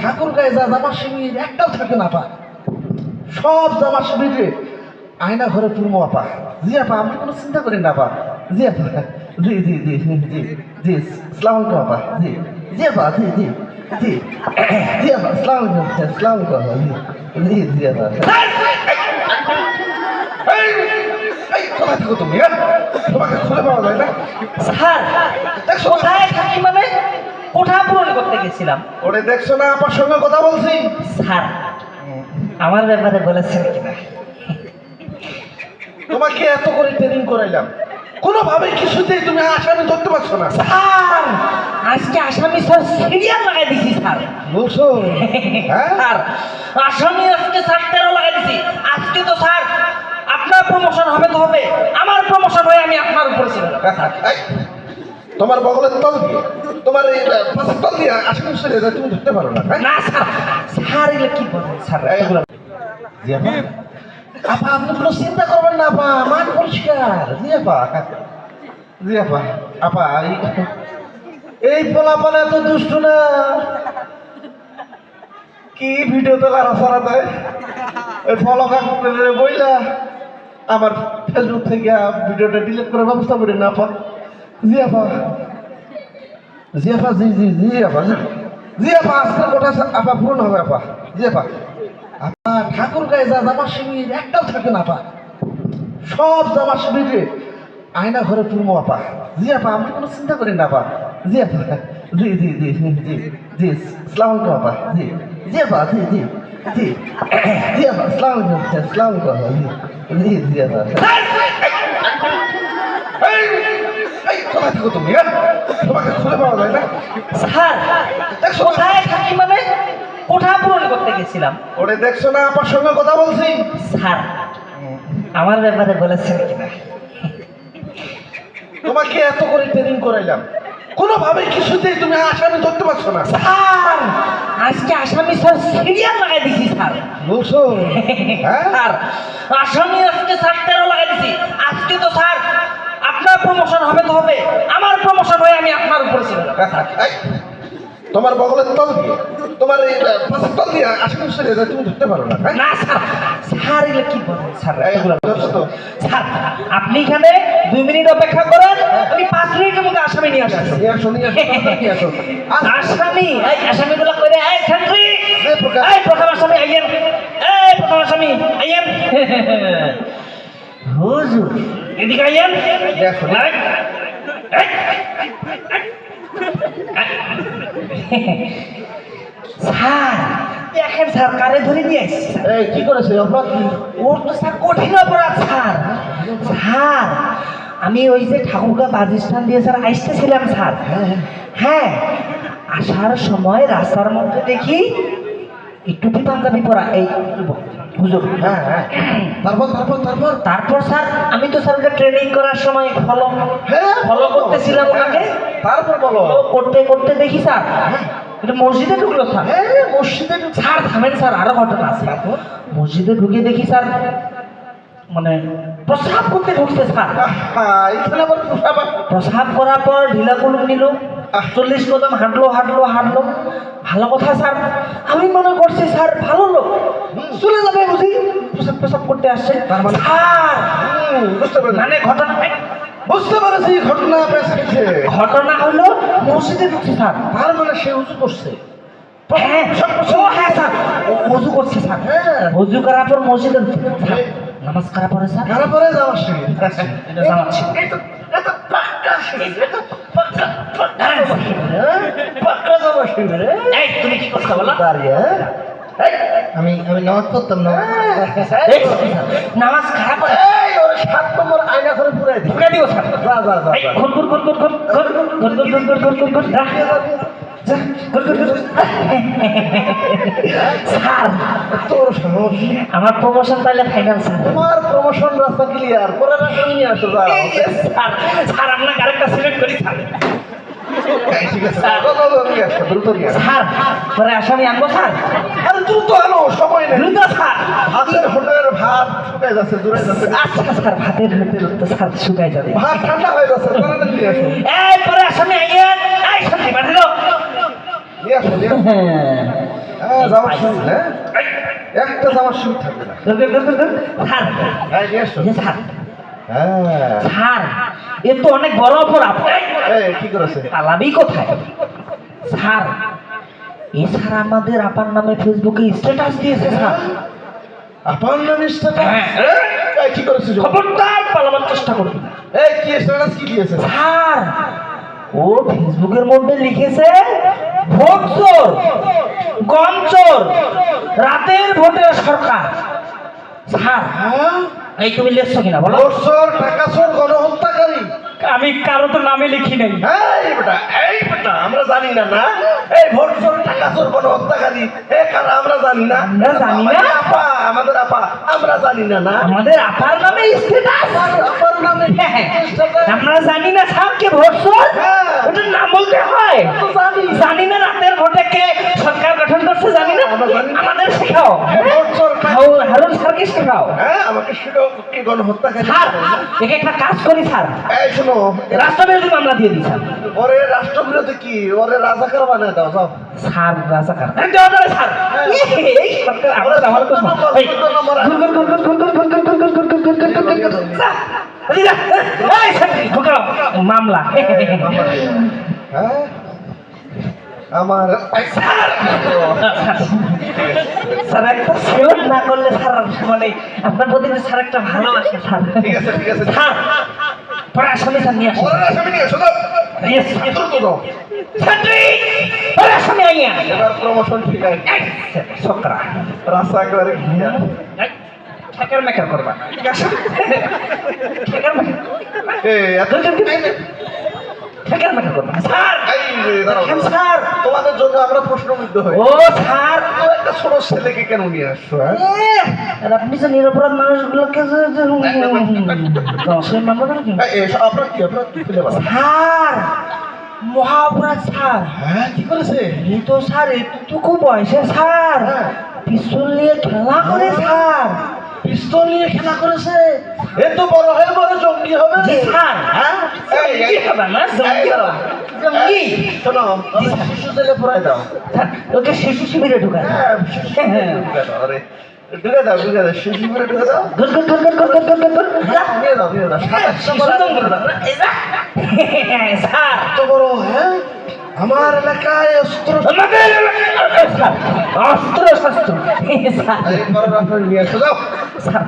ঠাকুর গায়ে যা জামা শিবির একটাও থাকে না আপা সব জামা শিবিরে আয়না ঘরে পুরমো আপা জি আপা আপনি কোনো চিন্তা করেন না আপা জি আপা জি জি জি জি জি জি সালাম আলাইকুম আপা জি জি আপা জি জি জি জি আপা সালাম আলাইকুম সালাম আলাইকুম জি জি জি আপা কোথায় থাকো তুমি হ্যাঁ? তোমাকে খুঁজে পাওয়া যায় না স্যার? কোথায় থাকি মানে কোঠা পূরণ করতে গেছিলাম। ওরে দেখছ না আমার সঙ্গে কথা বলছি? স্যার আমার ব্যাপারে বলেছেন কিনা? তোমাকে এত করে ট্রেনিং করাইলাম। কোনোভাবে কিছুতেই তুমি আসামি ধরতে পারছ না। স্যার আজকে আসামি স্যার সিরিয়াল লাগাই দিছি স্যার। বলছো? হ্যাঁ? স্যার আসামি আজকে স্যার তেরো লাগাই দিছি। আজকে তো স্যার আপনার প্রমোশন হবে তো হবে। আমার প্রমোশন হয়ে আমি আপনার উপরে ছিল এই, তোমার বগলের তল দিয়ে তোমার এই পাশের তল দিয়ে যায় তুমি ধরতে পারো না হ্যাঁ? না স্যার স্যার এগুলো কি বলেন স্যার? জি। আপা আপা আপনি কোনো চিন্তা করবেন না আপা মাঠ পরিষ্কার জি আপা জি আপা আপা এই- পোলাপানা এত দুষ্ট না। কি ভিডিওতে লারা সারা দেয় ওই ফলো বইলা? আমার ফেসবুক থেকে ভিডিওটা ডিলিট করার ব্যবস্থা করি না আপা। জি আপা জি জি জি জি আপা জি। জি আপা পূরণ হবে, আপা। জি আপা, ঠাকুর গায়ে যা জামা শিবির একটাও থাকে না, আপা। সব জামা শিবিরে আয়না ঘরে পুরমো আপা। জি আপা আপনি কোনো চিন্তা করেন না, আপা। জি আপা জি জি জি জি জি সালাম আলাইকুম, আপা। জি জি আপা জি জি জি। জি আপা সালাম আলাইকুম সালাম আলাইকুম জি জি আপা কোথায় থাকো তুমি হ্যাঁ? তোমাকে খুঁজে পাওয়া যায় না স্যার কোথায় থাকি মানে? কোঠা পূরণ করতে গেছিলাম। ওরে দেখছ না আমার সঙ্গে কথা বলছি। স্যার আমার ব্যাপারে বলেছেন কিনা? তোমাকে এত করে ট্রেনিং করাইলাম। কোনোভাবে কিছুতেই তুমি আসামি ধরতে পারছ না। স্যার আজকে আসামি স্যার সিরিয়াল লাগাই দিছি স্যার। বলছো? হ্যাঁ? স্যার আসামি আজকে স্যার তেরো লাগাই দিছি। আজকে তো স্যার আপনার প্রমোশন হবে তো হবে। আমার প্রমোশন হয়ে আমি আপনার উপরে ছিল তোমার বগলের তল দিয়ে তোমার এই পাশের তল দিয়ে আসামি যায় তুমি ধরতে পারো না হ্যাঁ? না স্যার। স্যার এগুলো কি বলেন স্যার? স্যার আপনি এখানে দুই মিনিট অপেক্ষা করেন আমি পাঁচ মিনিটের মধ্যে আসামি নিয়ে আসছি নিয়ে আসো নিয়ে আসো নিয়ে আসো। আসামি এই আসামি গুলো করে এই সেন্ট্রি! এই প্রথম আসামি আইয়েন এই প্রথম আসামি আইয়েন হুজুর। এদিকে আইয়েন। দেখো। এই, এই, স্যার দেখেন স্যার কারে ধরে নিয়ে আসছি? কি করেছে? অপরাধ কি? ওর তো স্যার কঠিন অপরাধ স্যার। স্যার আমি ওই যে ঠাকুরগা বাজিস্তান দিয়ে স্যার আসতেছিলাম স্যার। হ্যাঁ আসার সময় রাস্তার মধ্যে দেখি এই টুপি পাঞ্জাবি পরা এই হুজুর হ্যাঁ হ্যাঁ। তারপর তারপর তারপর? তারপর স্যার আমি তো স্যার ট্রেনিং করার সময় ফলো হ্যাঁ ফলো করতেছিলাম ওনাকে তারপর বলো। করতে করতে দেখি স্যার এটা মসজিদে ঢুকলো স্যার। হ্যাঁ মসজিদে ঢুকে- স্যার থামেন স্যার আরও ঘটনা আছে। মসজিদে ঢুকে দেখি স্যার মানে প্রসাব করতে ঢুকছে স্যার। প্রসাব করার পর ঢিলা কুলুম নিল। চল্লিশ কদম হাঁটলো হাঁটলো হাঁটলো। ভালো কথা স্যার। আমি মনে করছি স্যার ভালো লোক। চলে যাবে বুঝি? প্রসাব প্রসাব করতে আসছে। তার মানে- স্যার! বুঝতে পেরেছি মানে ঘটনা বুঝতে পেরেছি ঘটনা ঘটনা হলো মসজিদে ঢুকছে স্যার। তার মানে সে উঁচু করছে। হ্যাঁ। হ্যাঁ স্যার। করছে স্যার। হ্যাঁ। করার পর মসজিদে ঢুকছে। স্যার, নামাজ করার পরে স্যার। পরে যাওয়ার সে এটা জানাচ্ছি পাক্কা যাওয়ার সে রে এই তুমি কি করছ বলো দাঁড়িয়ে হ্যাঁ? আমি আমি নামাজ পড়তাম না এই, নামাজ খারাপ করে এই ওরে সাত নম্বর আয়না করে পুরাই দি ঢুকে দিও স্যার যা যা যা এই, যা। ঘুর ঘুর ঘুর ঘুর ঘুর ঘুর ঘুর ঘুর ঘুর ঘুর স্যার তোর আমার প্রমোশন তাহলে ফাইনাল স্যার। তোমার প্রমোশন রাস্তা ক্লিয়ার করে রাখা নিয়ে আসো স্যার স্যার আপনাকে আরেকটা সিলেক্ট করি স্যার। স্যার পরে আসামি আনব স্যার। আরে দ্রুত আনো সময় নেই। দ্রুত স্যার। ভাতের হোটেলের ভাত শুকায় যাচ্ছে দূরে যাচ্ছে। আচ্ছা স্যার ভাতের হোটেল তো স্যার শুকাই যাবে। ভাত ঠান্ডা হয়ে যাচ্ছে এই পরে আসামি আইয়েন এই সামনে বাঁধিল নিয়ে আসো নিয়ে আসো। হ্যাঁ জামার শুরু হ্যাঁ? একটা জামার শুরু থাকবে না। স্যার স্যার হ্যাঁ। স্যার এ তো অনেক বড় অপরাধ। এই কি করেছে? পালাবি কোথায়? স্যার এ স্যার আমাদের আপার নামে ফেসবুকে স্ট্যাটাস দিয়েছে স্যার আপনার নাম স্ট্যাটাস হ্যাঁ। কি করেছে? খবরদার পালাবার চেষ্টা করবি এই কি স্ট্যাটাস কি দিয়েছে? স্যার ও ফেসবুকের মধ্যে লিখেছে ভোট চোর গম চোর রাতের ভোটের সরকার। স্যার হ্যাঁ? এই তুমি লেখছো কিনা বলো। চোর টাকা চোর গণহত্যাকারী আমি কারও তো নামে লিখি নাই। এই বেটা এই বেটা আমরা জানি না না? এই ভোট চোর টাকা চোর গণহত্যাকারী এ কারা আমরা জানি না। আমরা জানি না? আপা আমাদের আপা আমরা জানি না না? আমাদের আপার নামে স্ট্যাটাস। আপার নামে আমরা জানি না স্যার কে ভোট চোর। হ্যাঁ। ওটার নাম বলতে হয়। জানি না রাতের ভোটে কে শেখাও একটা কাজ করি স্যার এই রাষ্ট্রবিরোধী মামলা দিয়ে দিই ওরে রাষ্ট্রবিরোধী কি ওরে রাজাকার বানায় দাও যাও মামলা আমার স্যার একটা সেলুট না করলে স্যার মানে আপনার প্রতি স্যার একটা ভালোবাসা স্যার। ঠিক আছে ঠিক আছে। স্যার পরে আসামি স্যার নিয়ে আসুন। আসামি নিয়ে এসো দাও Yes, দ্রুত দাও। ছাত্রী পরে আসামি আইয়া। এবার প্রমোশন ঠিক আছে। সকরা রাস্তা একেবারে clear। ঠেকার মেকার করবা। ঠিক আছে। ঠেকার মেকার এই এত করবা স্যার তোমাদের জন্য আমরা প্রশ্নবিদ্ধ হই ও স্যার তো একটা ছোট ছেলেকে কেন নিয়ে আসছো হ্যাঁ এ, আর আপনি যে নিরপরাধ মানুষগুলোকে আপনার কি আপনার কি স্যার হ্যাঁ কি করেছে এই তো স্যার এতটুকু বয়সে স্যার হ্যাঁ। পিস্তল নিয়ে খেলা করে স্যার পিস্তল নিয়ে খেলা করেছে এ তো বড় হয়ে বড় জঙ্গি হবে স্যার হ্যাঁ আমার এলাকায় অস্ত্র অস্ত্র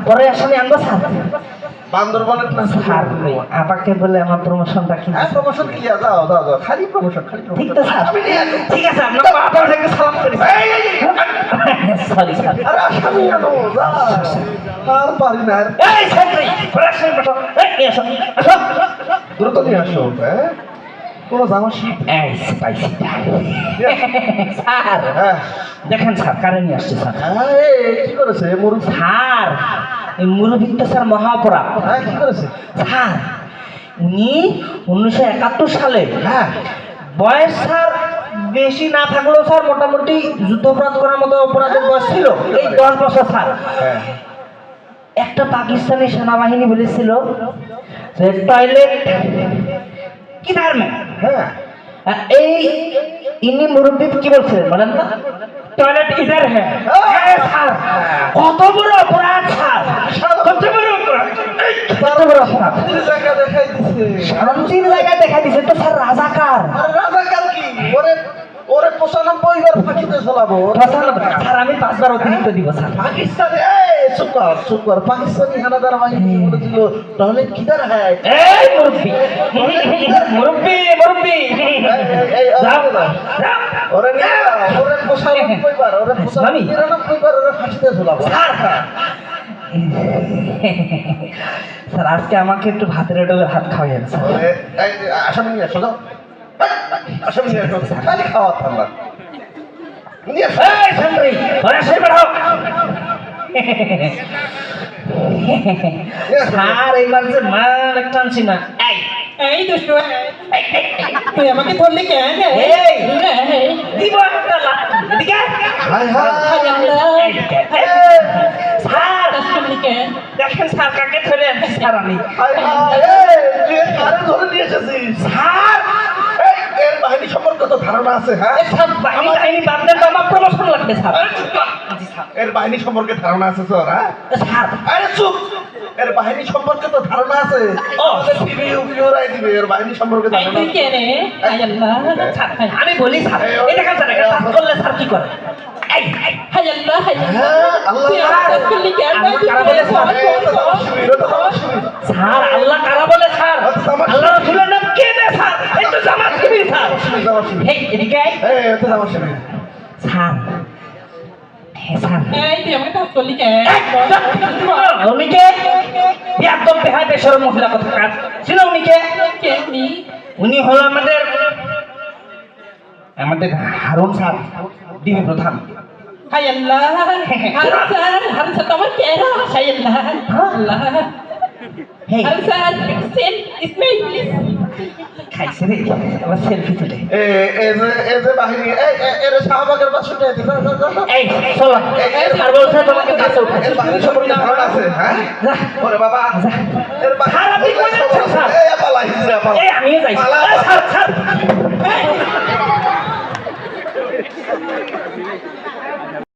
পরে আনব স্যার। বান্দরবানের না স্যার আপাকে বলে আমার প্রমোশনটা কি? হ্যাঁ প্রমোশন কি দাও দাও দাও খালি প্রমোশন খালি ঠিক প্রমোশন তো স্যার। ঠিক আছে আপনার আপনার থেকে সালাম করি এই, এই, এই, সরি স্যার। আরে আসামি আনো যা আর পারি না এই ছাত্রী পরে আসামি এই আসো আসো। দ্রুত নিয়ে আসো হ্যাঁ? কোনো জামা এই পাইছি স্যার হ্যাঁ। দেখেন স্যার কারে আসছে স্যার? কি করেছে মরু? স্যার এই স্যার মহা অপরাধ হ্যাঁ কি করেছে? স্যার উনি উনিশশো একাত্তর সালে হ্যাঁ বয়স স্যার বেশি না থাকলেও স্যার মোটামুটি যুদ্ধ অপরাধ করার মতো অপরাধের বয়স ছিল। এই দশ বছর স্যার। হ্যাঁ। একটা পাকিস্তানি সেনাবাহিনী বলেছিল যে টয়লেট কিনার মে হ্যাঁ। এই ইনি মুরব্বী কি বলছিলেন? বলেন তো। টয়লেট ইধার হ্যাঁ। হ্যাঁ, কত বড় অপরাধ স্যার কত বড় অপরাধ তিন জায়গা দেখাই দিছে। শান্তির তো স্যার রাজাকার রাজাকার কি? ওরে ওরে পঁচানব্বই বার ফাঁকিতে চলাবো স্যার আমি পাঁচবার অতিরিক্ত দিব sir. Pakistani super super Pakistani হানাদার বাহিনী বলেছিল? তাহলে কিদার হ্যাঁ এই মুরব্বী মুরব্বী মুরব্বী ওরে ওরে পঁচানব্বই বার ওরে? নিরানব্বই বার ওরে ফাঁসিতে ঝোলাবো। স্যার স্যার আজকে আমাকে একটু ভাতের হোটেলে ভাত খাওয়াইয়েন স্যার। আসামি নিয়ে আসো যাও। আসামি নিয়ে আসো খালি খাওয়া ঠান্ডা নিয়ে আসো। এই সামরি ওরা সে বেড়াও স্যার এইবার যে মাল একটা আনছি না। এই এই দুষ্টু তুই আমাকে ধরলি কেন? এই দিব একটা লাথি। এদিকে হাই হাই। এদিকে স্যার দেখেন স্যার কাকে ধরে আনছি স্যার আমি ধরে নিয়ে স্যার! এর বাহিনী সম্পর্কে তো ধারণা আছে হ্যাঁ? স্যার বাহিনী বাহিনী বাদ দেন তো আমার প্রমোশন লাগবে স্যার। এর বাহিনী সম্পর্কে ধারণা আছে হ্যাঁ? স্যার। আরে চুপ! এর বাহিনী সম্পর্কে তো ধারণা আছে। দিবে এর বাহিনী সম্পর্কে ধারণা আমি বলি স্যার এটা কাজ স্যার করলে স্যার কি করে? আল্লাহ স্যার? আল্লাহ। কারা বলে স্যার আল্লাহ রসুলের নাম কে স্যার এই তো জামাত শিবির স্যার। এই এদিকে এই, তো শিবির। স্যার উনি হলো আমাদের আমাদের হারুন স্যার ডিবি প্রধান। হাই আল্লাহ হারসান হারসান তোমার কে হাই আল্লাহ আল্লাহ হারসান সেন ইসমাইল প্লিজ খাইছে রে আবার সেলফি তুলে এ, এই যে- যে বাহিনী, এই, এই, এর শাহবাগের পাশে উঠে যা, যা, যা, যা। এই চলো স্যার বলছে তোমাকে বাসে উঠাচ্ছে এর বাহিনী সম্পর্কে ধারণা আছে, হ্যাঁ? যা। ওরে বাবা, এর বাহিনী- স্যার, আপনি কোথায় স্যার? এই, পালা, হিজড়া, পালা। এই আমিও যাই স্যার স্যার